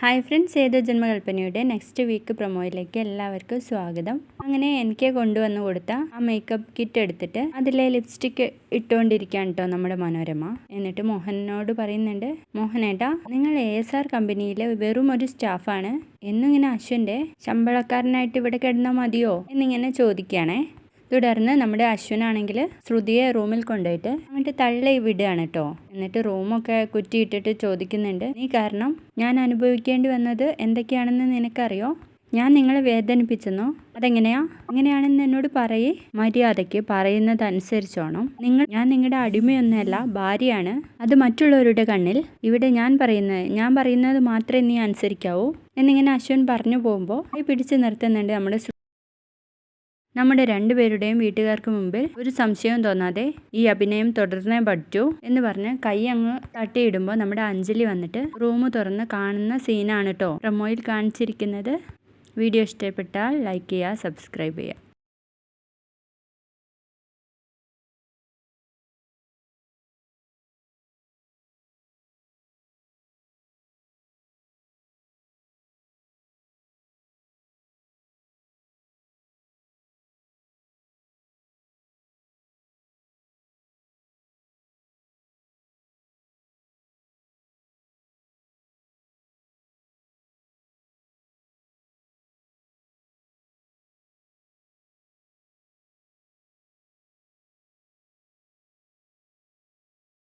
Hi friends ഏതോ ജന്മകൽപ്പനയുടെ next week പ്രൊമോയിലേക്ക് എല്ലാവർക്കും സ്വാഗതം. അങ്ങനെ എനിക്ക് കൊണ്ടുവന്ന് കൊടുത്ത ആ മേക്കപ്പ് കിറ്റ് എടുത്തിട്ട് അതിലെ ലിപ്സ്റ്റിക്ക് ഇട്ടുകൊണ്ടിരിക്കുകയാണ് കേട്ടോ നമ്മുടെ മനോരമ. എന്നിട്ട് മോഹനോട് പറയുന്നുണ്ട് മോഹനേട്ടാ നിങ്ങൾ എ എസ് ആർ കമ്പനിയിലെ വെറും ഒരു സ്റ്റാഫാണ് എന്നിങ്ങനെ അശ്വന്റെ ശമ്പളക്കാരനായിട്ട് ഇവിടെ കിടന്നാൽ മതിയോ? എന്നിങ്ങനെ ചോദിക്കുകയാണേ. തുടർന്ന് നമ്മുടെ അശ്വനാണെങ്കിൽ ശ്രുതിയെ റൂമിൽ കൊണ്ടുപോയിട്ട് അങ്ങോട്ട് തള്ളി വിടുകയാണ് കേട്ടോ. എന്നിട്ട് റൂമൊക്കെ കുറ്റിയിട്ടിട്ട് ചോദിക്കുന്നുണ്ട് നീ കാരണം ഞാൻ അനുഭവിക്കേണ്ടി വന്നത് എന്തൊക്കെയാണെന്ന് നിനക്കറിയോ? ഞാൻ നിങ്ങളെ വേദനിപ്പിച്ചെന്നോ? അതെങ്ങനെയാ? അങ്ങനെയാണെന്ന് എന്നോട് പറയേ. മര്യാദയ്ക്ക് പറയുന്നത് അനുസരിച്ചോണം നിങ്ങൾ ഞാൻ നിങ്ങളുടെ അടിമയൊന്നുമല്ല ഭാര്യയാണ്. അത് മറ്റുള്ളവരുടെ കണ്ണിൽ. ഇവിടെ ഞാൻ പറയുന്നത് ഞാൻ പറയുന്നത് മാത്രമേ നീ അനുസരിക്കാവൂ. എന്നിങ്ങനെ അശ്വൻ പറഞ്ഞു പോകുമ്പോൾ പിടിച്ചു നിർത്തുന്നുണ്ട് നമ്മുടെ നമ്മുടെ രണ്ടുപേരുടെയും വീട്ടുകാർക്ക് മുമ്പിൽ ഒരു സംശയവും തോന്നാതെ ഈ അഭിനയം തുടർന്നേ പറ്റൂ എന്ന് പറഞ്ഞ് കൈ അങ്ങ് തട്ടിയിടുമ്പോൾ നമ്മുടെ അഞ്ജലി വന്നിട്ട് റൂം തുറന്ന് കാണുന്ന സീനാണ് കേട്ടോ പ്രൊമോയിൽ കാണിച്ചിരിക്കുന്നത്. വീഡിയോ ഇഷ്ടപ്പെട്ടാൽ ലൈക്ക് ചെയ്യുക സബ്സ്ക്രൈബ് ചെയ്യുക.